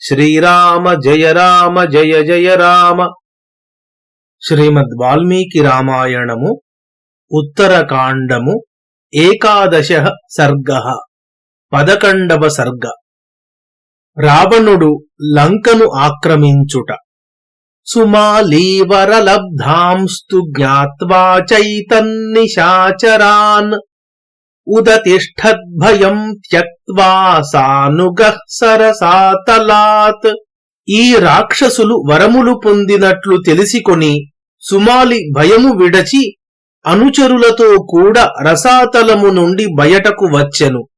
శ్రీరామ జయ రామ జయ జయ రామ. శ్రీమద్ వాల్మీకి రామాయణము ఉత్తరకాండము ఏకాదశ సర్గ పదకండవ సర్గ. రావణుడు లంకను ఆక్రమించుట. సుమాలీవరలబ్ధాంస్తు జ్ఞాత్వా చైతన్నిశాచరాన్. ఉదతిష్టద్భయం త్యక్వా సానుగః సరసాతలాత్ ఈ రాక్షసులు వరములు పొందినట్లు తెలిసికొని సుమాలి భయము విడచి అనుచరులతో కూడా రసాతలము నుండి బయటకు వచ్చెను.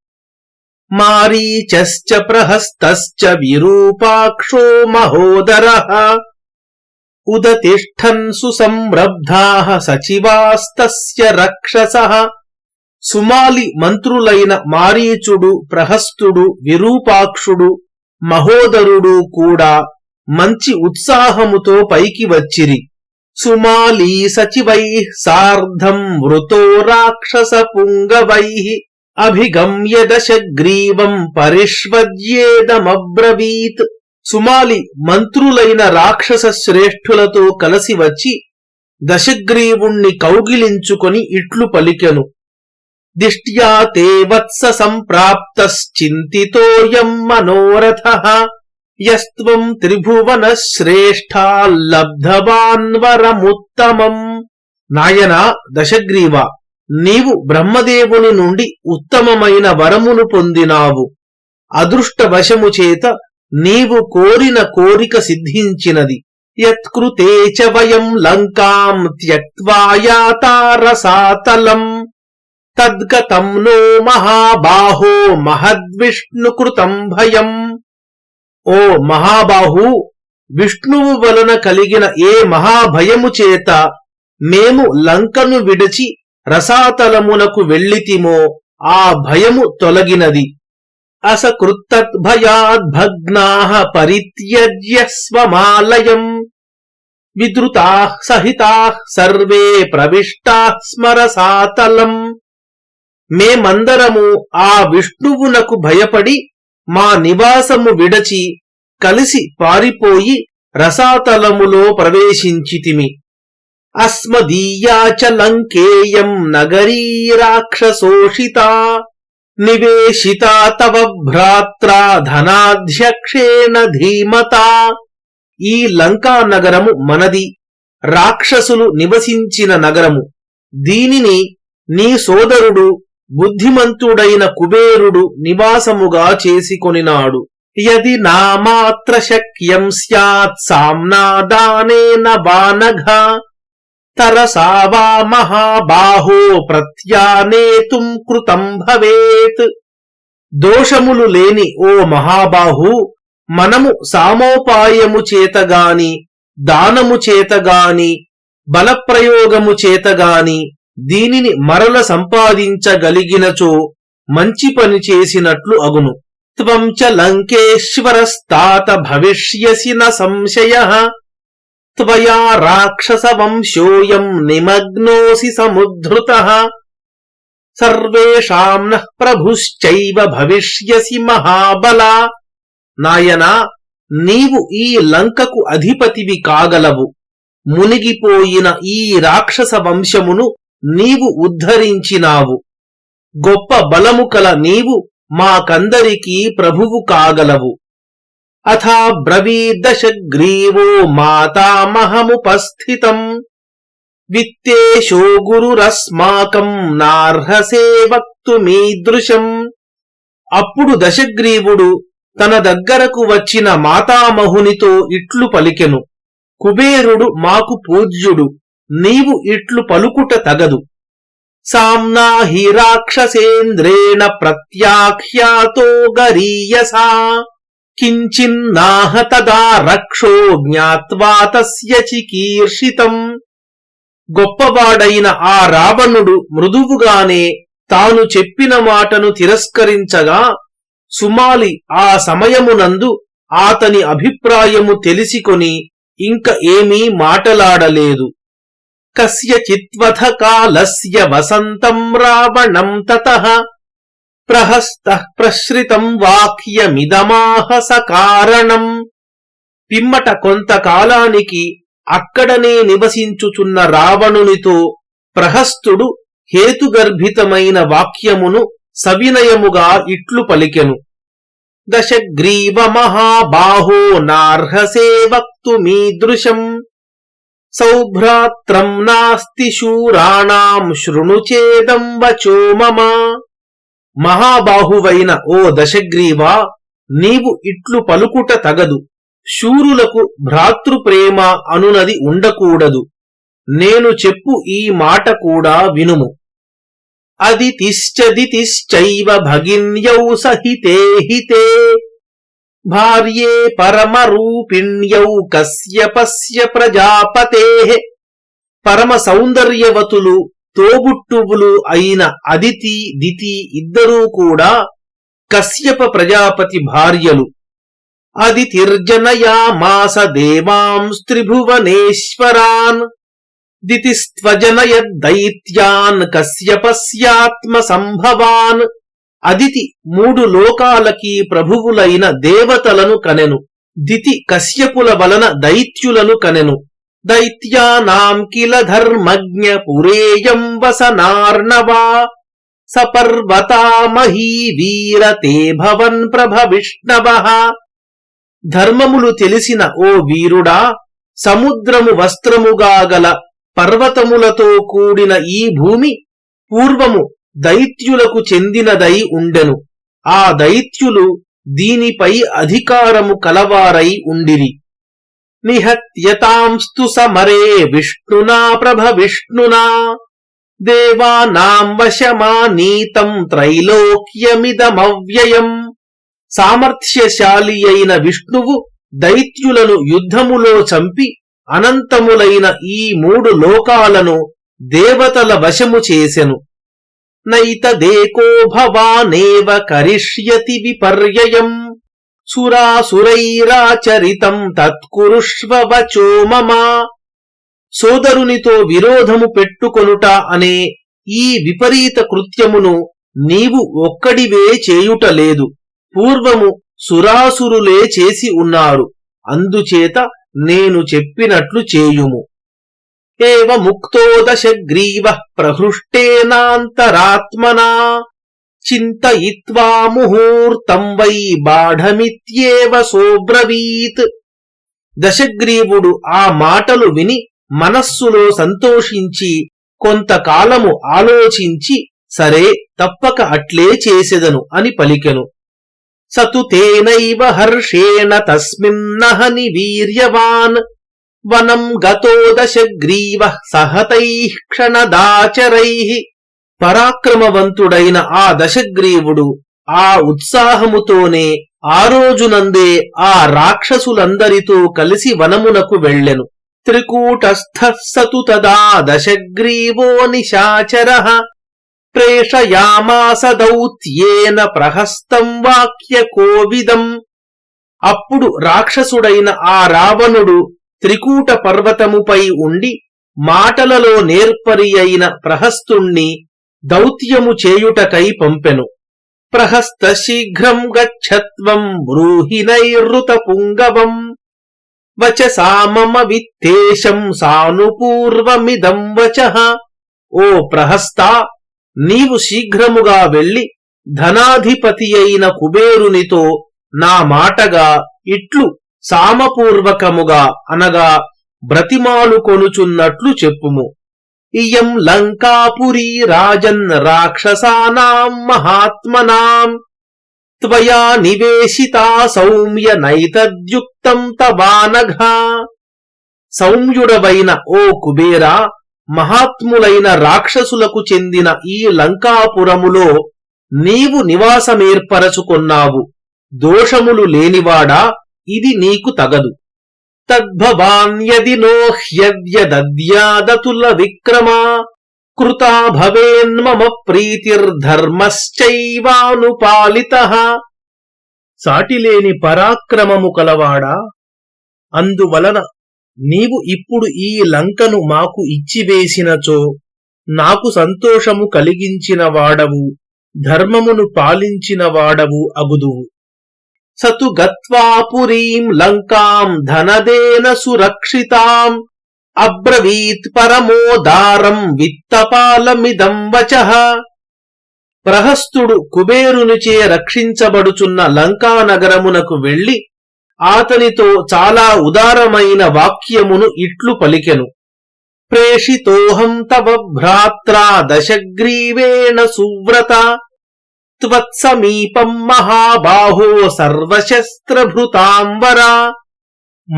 మారీచశ్చ ప్రహస్తశ్చ విరూపాక్షో మహోదరః. ఉదతిష్టన్ సుసంరబ్ధా సచివాస్తస్య రక్షస. సుమాలి మంత్రులైన మారీచుడు ప్రహస్తుడు విరూపాక్షుడు మహోదరుడు కూడా మంచి ఉత్సాహముతో పైకి వచ్చిరి. సుమాలీ సచివై సార్ధం వృతో రాక్షస పుంగవై అభిగమ్య దశగ్రీవం పరిష్వద్యేదమబ్రవీత్. సుమాలి మంత్రులైన రాక్షస శ్రేష్ఠులతో కలసి వచ్చి దశగ్రీవుణ్ణి కౌగిలించుకొని ఇట్లు పలికెను. దిష్ట్యా తే వత్స సంప్రాప్తశ్చింతితోయం మనోరథ. యస్త్వం త్రిభువన శ్రేష్టాల్లబ్ధవాన్వరముత్తమం నాయన దశగ్రీవ నీవు బ్రహ్మదేవుని నుండి ఉత్తమమైన వరమును పొందినావు. అదృష్టవశము చేత నీవు కోరిన కోరిక సిద్ధించినది. యత్కృతే చ వయం లంకాం త్యక్వా యాతారసాతలం తద్గతం నో మహాబాహో మహద్విష్ణుకృతం భయం. ఓ మహాబాహు విష్ణువు వలన కలిగిన ఏ మహాభయము చేత మేము లంకను విడిచి రసాతలమునకు వెళ్ళితిమో ఆ భయము తొలగినది. అసకృత్తద్భయాద్భగ్నా పరిత్యజ్య స్వమాలయం విద్రుతా సహితా సర్వే ప్రవిష్టా స్మరసాతలం. మేమందరము ఆ విష్ణువునకు భయపడి మా నివాసము విడచి కలిసి పారిపోయి రసాతలములో ప్రవేశించితిమి. అస్మదీయాచలంకేయం లంకేయం నగరీ రాక్షసోషితా నివేశిత తవ భ్రాత్ర ధనాధ్యక్షేణ ధీమతా. ఈ లంకా నగరము మనది రాక్షసులు నివసించిన నగరము. దీనిని నీ సోదరుడు బుద్ధిమంతుడైన కుబేరుడు నివాసముగా చేసుకొనినాడు. యది నామాత్ర శక్యం స్యాత్ సామ్నాదానేన వానఘ తరసా వా మహాబాహో ప్రత్యానేతుం కృతం భవేత్. దోషములు లేని ఓ మహాబాహు మనము సామోపాయము చేతగాని దానము చేతగాని బలప్రయోగము చేతగాని దీనిని మరల సంపాదించగలిగినచో మంచి పని చేసినట్లు అగును. త్వం చ లంకేశ్వరస్తాత భవిష్యసి న సంశయ. త్వయా రాక్షస వంశోయం నిమగ్నోసి సముద్ధృత. సర్వేషాం నః ప్రభుశ్చైవ భవిష్యసి మహాబలా. నాయనా నీవు ఈ లంకకు అధిపతివి కాగలవు. మునిగిపోయిన ఈ రాక్షస వంశమును నీవు ఉద్ధరించినావు. గొప్ప బలము కల నీవు మాకందరికీ ప్రభువు కాగలవు. అథా బ్రవీదశగ్రీవో మాతామహముపస్థితం విత్తేషో గురురస్మాకం నార్హసే వక్తుమీదృశం అప్పుడు దశగ్రీవుడు తన దగ్గరకు వచ్చిన మాతామహునితో ఇట్లు పలికెను. కుబేరుడు మాకు పూజ్యుడు. నీవు ఇట్లు పలుకుట తగదు. సామ్నా హి రాక్షసేంద్రేణ ప్రత్యాఖ్యాతో గరీయసా. కించిన్నాహ తదా రక్షో జ్ఞాత్వా తస్య చికీర్షితం. గొప్పవాడైన ఆ రావణుడు మృదువుగానే తాను చెప్పిన మాటను తిరస్కరించగా సుమాలి ఆ సమయమునందు ఆతని అభిప్రాయము తెలిసికొని ఇంక ఏమీ మాటలాడలేదు. కస్యచిత్వథ కాలస్య వసంతం రావణం తతః ప్రహస్త ప్రశ్రితం వాక్యమిదమాహ సకారణం పిమ్మట కొంతకాలానికి అక్కడనే నివసించుచున్న రావణునితో ప్రహస్తుడు హేతుగర్భితమైన వాక్యమును సవినయముగా ఇట్లు పలికెను. దశగ్రీవ మహాబాహో నార్హసే వక్తుమీదృశం। సౌభ్రాత్రం నాస్తి శూరాణాం శృణుచేదం వచో మమ. మహాబాహువైన ఓ దశగ్రీవా నీవు ఇట్లు పలుకుట తగదు. శూరులకు భ్రాతృప్రేమ అనునది ఉండకూడదు. నేను చెప్పు ఈ మాట కూడా వినుము. అది తిశ్చదితిశ్చైవ భగిన్యౌ సహితే హితే. భార్యే పరమరూపిణ్యౌ కశ్యపస్య ప్రజాపతే పరమ సౌందర్యవతులు తోబుట్టువులు అయిన అదితి దితి ఇద్దరూ కూడా కశ్యప ప్రజాపతి భార్యలు అదితిర్జనయామాస దేవాంస్త్రిభువనేశ్వరాన్ దితిస్త్వజనయద్దైత్యాన్ కశ్యపస్యాత్మ సంభవాన్ అదితి మూడు లోకాలకి ప్రభువులైన దేవతలను కనెను. దితి కశ్యపుల వలన దైత్యులను కనెను. దైత్యానాం కిల ధర్మజ్ఞ పురేయం వసనార్ణవా సపర్వతామహీ వీరతే భవన్ ప్రభవిష్ణవ ధర్మములు తెలిసిన ఓ వీరుడా సముద్రము వస్త్రముగా గల పర్వతములతో కూడిన ఈ భూమి పూర్వము దైత్యులకు చెందినదై ఉండెను. ఆ దైత్యులు దీనిపై అధికారము కలవారై ఉండిరి. నిహత్యతాంస్తు సమరే విష్ణునా ప్రభ విష్ణునా. దేవానాం వశమానీతం త్రైలోక్యమిదమవ్యయం. సామర్థ్యశాలి అయిన విష్ణువు దైత్యులను యుద్ధములో చంపి అనంతములైన ఈ మూడు లోకాలను దేవతల వశము చేసెను. నైతదేకో భవానేవ కరిష్యతి విపర్యయం. సురాసురైరాచరితం తత్కురుష్వ వచో మమ. సోదరునితో విరోధము పెట్టుకొనుట అనే ఈ విపరీత కృత్యమును నీవు ఒక్కడివే చేయుట లేదు. పూర్వము సురాసురులే చేసి ఉన్నారు. అందుచేత నేను చెప్పినట్లు చేయుము. ఏవ ముక్తో దశగ్రీవ ప్రహృష్టేనాంతరాత్మనా చింతయిత్వా ముహూర్తం వై బాఢమిత్యేవ సోబ్రవీత్. దశగ్రీవుడు ఆ మాటలు విని మనస్సులో సంతోషించి కొంతకాలము ఆలోచించి సరే తప్పక అట్లే చేసెదను అని పలికెను. సతు తేనైవ హర్షేణ తస్మిన్నహని వీర్యవాన్. వనం గతో దశగ్రీవ సహతై క్షణదాచరై. పరాక్రమవంతుడైన ఆ దశగ్రీవుడు ఆ ఉత్సాహముతోనే ఆ రోజునందే ఆ రాక్షసులందరితో కలిసి వనమునకు వెళ్ళెను. త్రికూటస్థ సతు తదా దశగ్రీవో నిశాచర. ప్రేషయామాస దౌత్యేన ప్రహస్తం వాక్య కోవిదం. అప్పుడు రాక్షసుడైన ఆ రావణుడు త్రికూట పర్వతముపై ఉండి మాటలలో నేర్పరి అయిన ప్రహస్తుణ్ణి దౌత్యము చేయుటకై పంపెను. ప్రహస్త శీఘ్రం గచ్చత్వం బ్రూహినైరుత పుంగవం వచసామమ విత్తేశం సానుపూర్వమిదం వచ. ఓ ప్రహస్తా నీవు శీఘ్రముగా వెళ్ళి ధనాధిపతి అయిన కుబేరునితో నా మాటగా ఇట్లు. సామపూర్వకముగా అనగా బ్రతిమాలు కొనుచున్నట్లు చెప్పుము. ఇయం లంకాపురీ రాజన్ రాక్షసానాం మహాత్మనాం. త్వయా నివేశితా సౌమ్య నైతద్యుక్తం తవానఘా. సౌమ్యుడవైన ఓ కుబేరా మహాత్ములైన రాక్షసులకు చెందిన ఈ లంకాపురములో నీవు నివాసమేర్పరచుకొన్నావు. దోషములు లేనివాడా? ఇది నీకు తగదు. తద్భవాన్యది నోహ్యద్యదద్యాదతుల విక్రమా కృతా భవేన్మమ ప్రీతిర్ధర్మశ్చైవానుపాలిత. సాటిలేని పరాక్రమము కలవాడా? అందువలన నీవు ఇప్పుడు ఈ లంకను మాకు ఇచ్చివేసినచో నాకు సంతోషము కలిగించిన వాడవు ధర్మమును పాలించిన వాడవు అగుదువు. సతు గత్వా పురీం లంకాం ధనదేన సురక్షితాం. అబ్రవీత్ పరమోదారం విత్తపాలమిదం వచ. ప్రహస్తుడు కుబేరునిచే రక్షించబడుచున్న లంకానగరమునకు వెళ్ళి ఆతనితో చాలా ఉదారమైన వాక్యమును ఇట్లు పలికెను. ప్రేషితోహం తవ భ్రాత్రా దశగ్రీవేణ సువ్రత. త్వత్సమీపం మహాబాహో సర్వశస్త్రభృతాంబరా.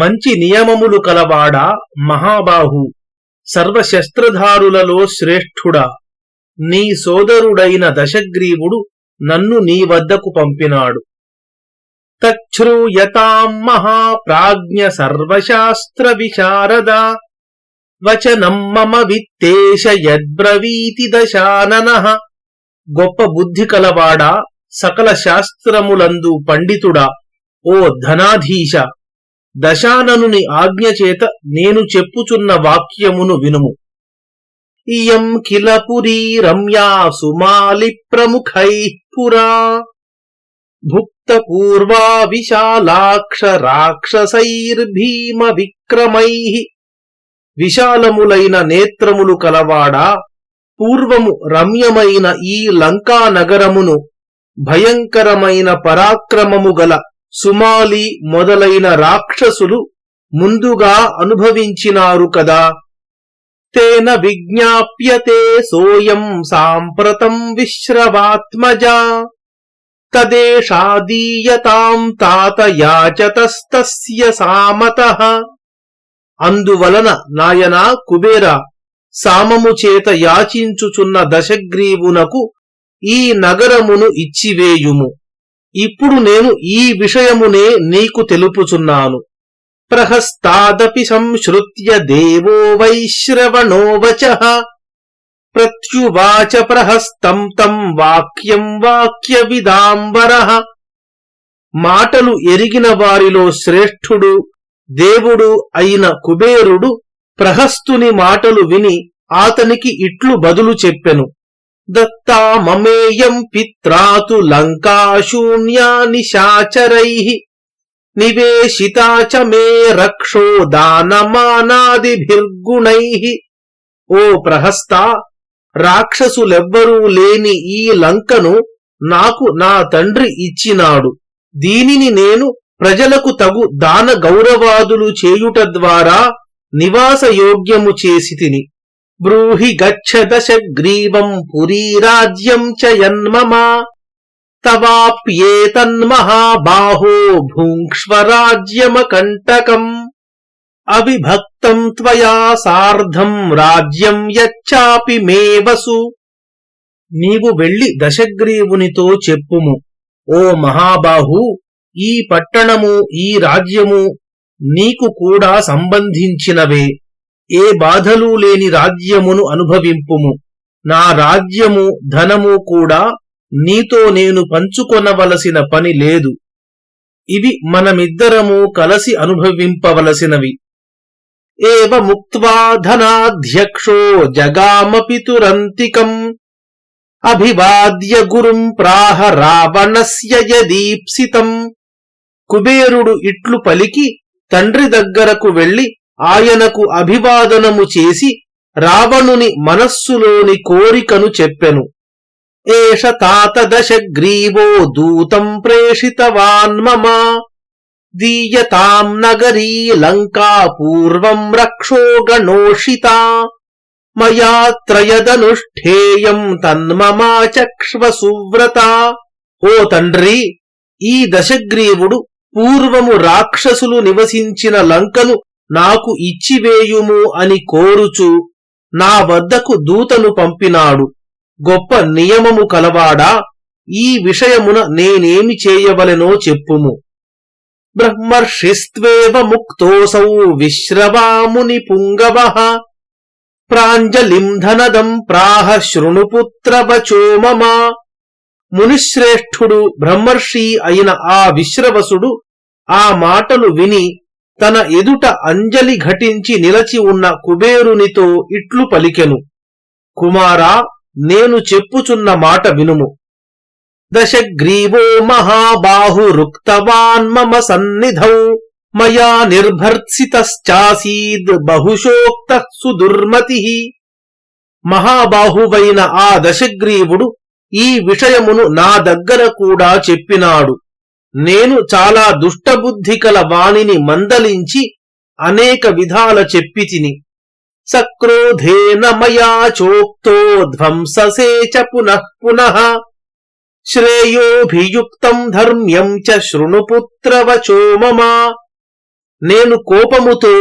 మంచి నియమములు కలవాడా మహాబాహు సర్వశస్త్రధారులలో శ్రేష్ఠుడా. నీ సోదరుడైన దశగ్రీవుడు నన్ను నీ వద్దకు పంపినాడు. తచ్చ్రూయతాం మహాప్రాజ్ఞ సర్వశాస్త్ర విశారద వచనం మమ విత్తేష యద్బ్రవీతి దశానన. గొప్ప బుద్ధి కలవాడా సకల శాస్త్రములందు పండితుడా? ఓ ధనాధీశ దశాననుని ఆజ్ఞ చేత నేను చెప్పుచున్న వాక్యమును వినుము. ఇయం కిల పురీ రమ్యా సుమాలి ప్రముఖై పురా. భుక్త పూర్వా విశాలాక్ష రాక్షసైర్భీమ విక్రమై విశాలములైన నేత్రములు కలవాడా పూర్వము రమ్యమైన ఈ లంకా నగరమును భయంకరమైన పరాక్రమము గల సుమాలి మొదలైన రాక్షసులు ముందుగా అనుభవించినారు కదా. తేన విజ్ఞాప్యతే సోయం సాంప్రతం విశ్రవాత్మజా. తదేషాదీయతాం తాత యాచతస్తస్య సామత. అందువలన నాయనా కుబేర సామము చేత యాచించుచున్న దశగ్రీవునకు ఈ నగరమును ఇచ్చివేయుము. ఇప్పుడు నేను ఈ విషయమునే నీకు తెలుపుచున్నాను. ప్రహస్తాదపి సంశ్రుత్య దేవో వైశ్రవణోవచ ప్రత్యువాచ ప్రహస్తం తం వాక్యం వాక్య విదాంబర మాటలు ఎరిగిన వారిలో శ్రేష్ఠుడు దేవుడు అయిన కుబేరుడు ప్రహస్తుని మాటలు విని ఆతనికి ఇట్లు బదులు చెప్పెను. దత్తా మమేయం పిత్రాతు లంకాశూన్యా నిశాచరై నివేశితా చ మే రక్షో దానమానాదిభిర్గుణై. ఓ ప్రహస్తా రాక్షసులెవ్వరూ లేని ఈ లంకను నాకు నా తండ్రి ఇచ్చినాడు. దీనిని నేను ప్రజలకు తగు దాన గౌరవాదులు చేయుట ద్వారా నివాస యోగ్యము చేసి తిని. బ్రూహి గచ్చ దశగ్రీవం పురీరాజ్యం చ యన్మమ. తవాప్యేతన్మహాబాహో భూంక్ష్వరాజ్యమకంటకం. అవిభక్తం త్వయా సార్ధం రాజ్యం యచ్చాపి మేవసు. నీవు వెళ్ళి దశగ్రీవునితో చెప్పుము. ఓ మహాబాహు ఈ పట్టణము ఈ రాజ్యము నీకు కూడా సంబంధించినవే. ఏ బాధలు లేని రాజ్యమును అనుభవింపుము. నా రాజ్యము ధనము కూడా నీతో నేను పంచుకొనవలసిన పని లేదు. ఇవి మనమిద్దరము కలసి అనుభవింపవలసినవి. ఏవ ముక్త్వా ధనాధ్యక్షో జగామపితురంతికం అభివాద్య గురుం ప్రాహ రావణస్య యదీప్సితం. కుబేరుడు ఇట్లు పలికి తండ్రి దగ్గరకు వెళ్ళి ఆయనకు అభివాదనము చేసి రావణుని మనస్సులోని కోరికను చెప్పెను. ఏష తాత దశగ్రీవో దూతం ప్రేషితవాన్ మమా. దీయతాం నగరీ లంకా పూర్వం రక్షోగణోషితా. మయా త్రయదనుష్ఠేయం తన్మమాచక్ష్వ సువ్రత. ఓ తండ్రి ఈ దశగ్రీవుడు పూర్వము రాక్షసులు నివసించిన లంకను నాకు ఇచ్చివేయుము అని కోరుచు నా వద్దకు దూతను పంపినాడు. గొప్ప నియమము కలవాడా? ఈ విషయమున నేనేమి చేయవలెనో చెప్పుము. బ్రహ్మర్షిస్త్వేవ ముక్తోసౌ విశ్రవాముని పుంగవ ప్రాంజలిం ధనదం ప్రాహ శృణుపుత్రవచో మమ. మునిశ్రేష్ఠుడు బ్రహ్మర్షి అయిన ఆ విశ్రవసుడు ఆ మాటలు విని తన ఎదుట అంజలి ఘటించి నిలచి ఉన్న కుబేరునితో ఇట్లు పలికెను. కుమారా నేను చెప్పుచున్న మాట వినుము. దశగ్రీవో మహాబాహురుక్తవాన్ మమ సన్నిధౌ. మయా నిర్భర్సితశ్చాసీద్ బహుశోక్త సుదుర్మతి. మహాబాహువైన ఆ దశగ్రీవుడు ఈ విషయమును నా దగ్గర కూడా చెప్పినాడు. నేను చాలా దుష్టబుద్ధి కల వాణిని మందలించి అనేక విధాల చెప్పి తిని సక్రోధేన మయా చోక్తో ధ్వంససే చ పునః పునః శ్రేయోభియుక్తం ధర్మ్యం చ శృణుపుత్రవచో మమ. నేను కోపముతో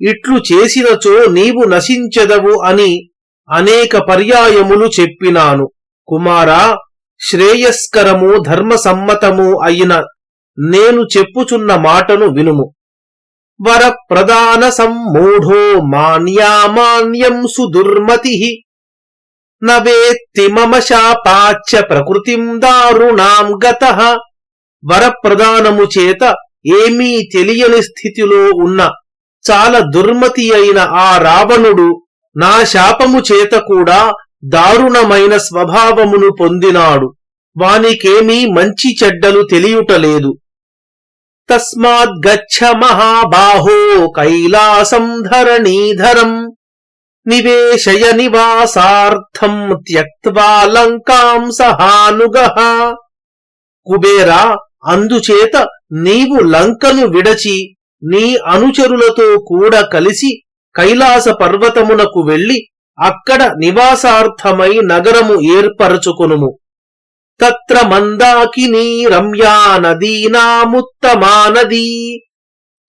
ఇట్లు చేసినచో నీవు నశించెదవు అని అనేక పర్యాయములు చెప్పినాను. కుమారా శ్రేయస్కరము ధర్మసమ్మతము అయిన నేను చెప్పుచున్న మాటను వినుము. వర ప్రదాన సమ్మూఢో మాన్యామాన్యం సుదుర్మతి. నవేత్తి మమ శాపాచ్య ప్రకృతిం దారుణాం గత. వరప్రదానము చేత ఏమీ తెలియని స్థితిలో ఉన్న చాలా దుర్మతి అయిన ఆ రావణుడు నా శాపము చేత కూడా దారుణమైన స్వభావమును పొందినాడు. వానికేమీ మంచి చెడ్డలు తెలియుటలేదు. తస్మాద్గచ్చ మహాబాహో కైలాసం ధరణీధరం నివేశయ నివాసార్థం త్యక్వా లంకాం సహానుగ. కుబేరా అందుచేత నీవు లంకను విడచి నీ అనుచరులతో కూడా కలిసి కైలాస పర్వతమునకు వెళ్ళి అక్కడ నివాసార్థమై నగరము ఏర్పరచుకొనుము. తత్ర మందాకినీ రమ్యా నదీనాముత్తమా నదీ.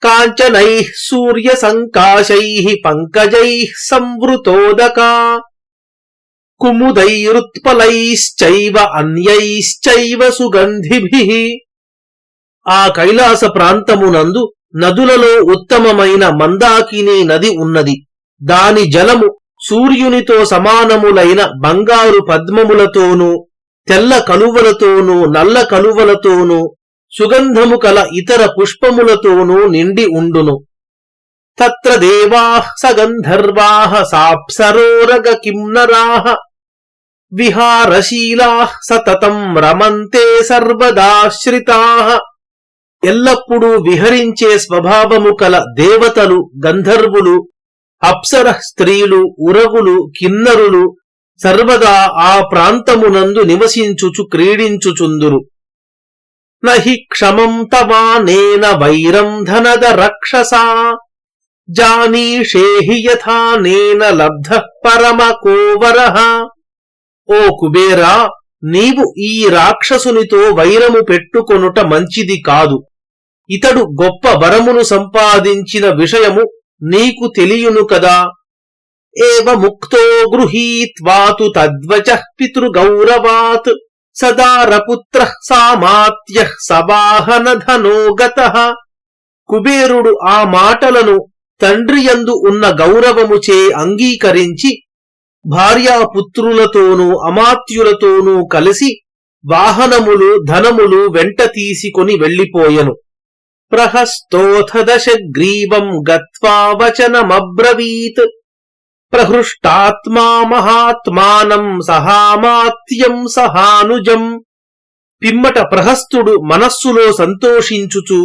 కాంచనై సూర్య సంకాశై పంకజై సంవృతోదకా. కుముదైరుత్పలైశ్చైవ అన్యైశ్చైవ సుగంధిభి. ఆ కైలాస ప్రాంతమునందు నదులలో ఉత్తమమైన మందాకిని నది ఉన్నది. దాని జలము సూర్యునితో సమానములైన బంగారు పద్మములతోనూ తెల్ల కలువలతోనూ నల్ల కలువలతోనూ సుగంధము కల ఇతర పుష్పములతోనూ నిండి ఉండును. తత్ర దేవాః సగంధర్వాః సాప్సరోరగ కింనరాః విహారశీలా సతతం రమంతే సర్వదాశ్రితాః ఎల్లప్పుడూ విహరించే స్వభావము కల దేవతలు గంధర్వులు అప్సర స్త్రీలు ఉరగులు కిన్నరులు సర్వదా ఆ ప్రాంతమునందు నివసించుచు క్రీడించుచుందురు. నహి క్షమం తవానేన వైరం ధనద రక్షసా జానీషేహి యథానేన లబ్ధ పరమ కోవర. ఓ కుబేరా నీవు ఈ రాక్షసునితో వైరము పెట్టుకొనుట మంచిది కాదు. ఇతడు గొప్ప వరమును సంపాదించిన విషయము నీకు తెలియును కదా? ఏవ ముక్తో గృహీత్వాతు తద్వచ పితృగౌరవాత్ సదారపుత్ర సామాత్య సవాహనధనో గత. కుబేరుడు ఆ మాటలను తండ్రియందు ఉన్న గౌరవముచే అంగీకరించి భార్యాపుత్రులతోనూ అమాత్యులతోనూ కలిసి వాహనములు ధనములు వెంట తీసుకొని వెళ్ళిపోయెను ప్రహస్తోథ దశగ్రీవం గత్వా వచనమబ్రవీత్ ప్రహృష్టాత్మా మహాత్మానం సహామాత్యం సహానుజం పిమ్మట ప్రహస్తుడు మనస్సులో సంతోషించుచు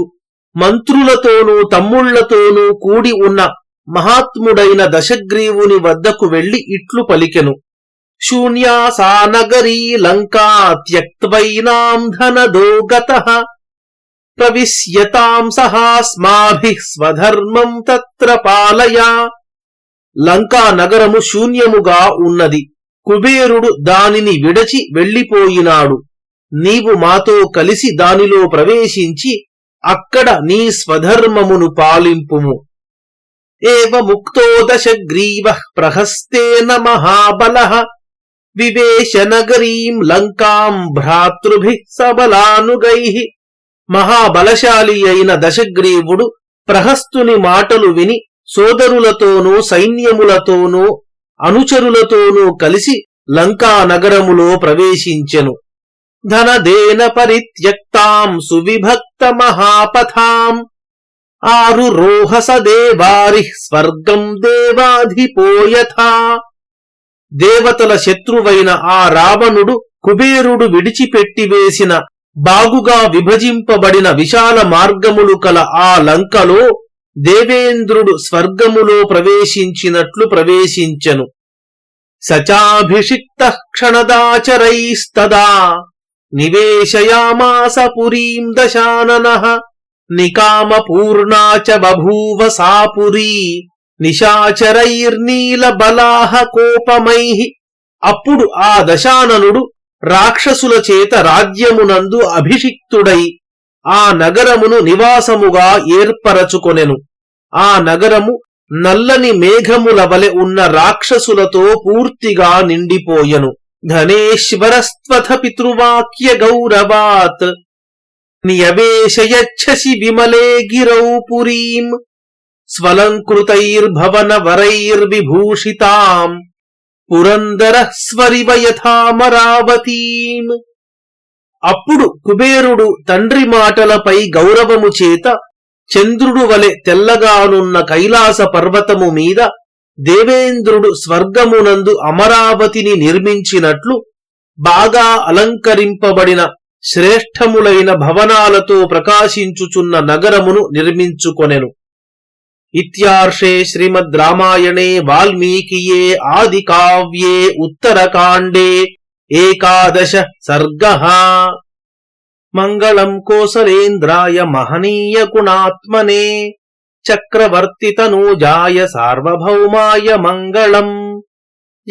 మంత్రులతోనూ తమ్ముళ్ళతోనూ కూడి ఉన్న మహాత్ముడైన దశగ్రీవుని వద్దకు వెళ్ళి ఇట్లు పలికెను। శూన్యాసా నగరీ లంకా త్యక్వైనాం ధనదో గత ప్రవిశ్యతాం సహాస్మాభి స్వధర్మం తత్ర పాలయా. లంకా నగరము శూన్యముగా ఉన్నది. కుబేరుడు దానిని విడచి వెళ్ళిపోయినాడు నీవు మాతో కలిసి దానిలో ప్రవేశించి అక్కడ నీ స్వధర్మమును పాలింపుము. ఏవ దశగ్రీవ ప్రహస్తేన మహాబల. వివేశ నగరీం లంకాం భ్రాతృభి సబలానుగై. మహాబలశాలి అయిన దశగ్రీవుడు ప్రహస్తుని మాటలు విని సోదరులతోనూ సైన్యములతోనూ అనుచరులతోనూ కలిసి లంకా నగరములో ప్రవేశించెను. ధనదేన పరిత్యక్తాం సువిభక్త మహాపథాం. ఆరు రోహస దేవారి స్వర్గం దేవాధిపోయథా. దేవతల శత్రువైన ఆ రావణుడు కుబేరుడు విడిచిపెట్టివేసిన బాగుగా విభజింపబడిన విశాల మార్గములు కల ఆ లంకలో దేవేంద్రుడు స్వర్గములో ప్రవేశించినట్లు ప్రవేశించెను. సచాభిషిక్త క్షణదాచరైస్తదా నివేశయామాస పురీం దశానన నికామ పూర్ణాచ బభూవ సాపురీ నిశాచరైర్నీల బలాహ కోపమై. అప్పుడు ఆ దశాననుడు రాక్షసుల చేత రాజ్యమునందు అభిషిక్తుడై ఆ నగరమును నివాసముగా ఏర్పరచుకొనెను. ఆ నగరము నల్లని మేఘముల వలె ఉన్న రాక్షసులతో పూర్తిగా నిండిపోయెను. ధనేశ్వరస్త్వథ పితృవాక్య గౌరవాత్. నియవేశయచ్చసి విమలే గిరౌ పురీం. స్వలంకృతైర్భవన వరైర్విభూషితాం. పురందర స్వరివ యథామరావతీం అప్పుడు కుబేరుడు తండ్రి మాటలపై గౌరవము చేత చంద్రుడు వలె తెల్లగానున్న కైలాస పర్వతము మీద దేవేంద్రుడు స్వర్గమునందు అమరావతిని నిర్మించినట్లు బాగా అలంకరింపబడిన శ్రేష్టములైన భవనాలతో ప్రకాశించుచున్న నగరమును నిర్మించుకొనెను. इत्यार्षे श्रीमद्रामायणे वाल्मीकिये आदिकाव्ये उत्तरकाण्डे एकादश सर्गः मङ्गलम् कोसलेन्द्राय महनीयगुणात्मने चक्रवर्तितनूजाय सार्वभौमाय मङ्गलम्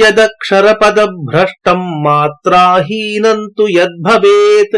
यदक्षरपदभ्रष्टम् मात्राहीनम् तु यद्भवेत्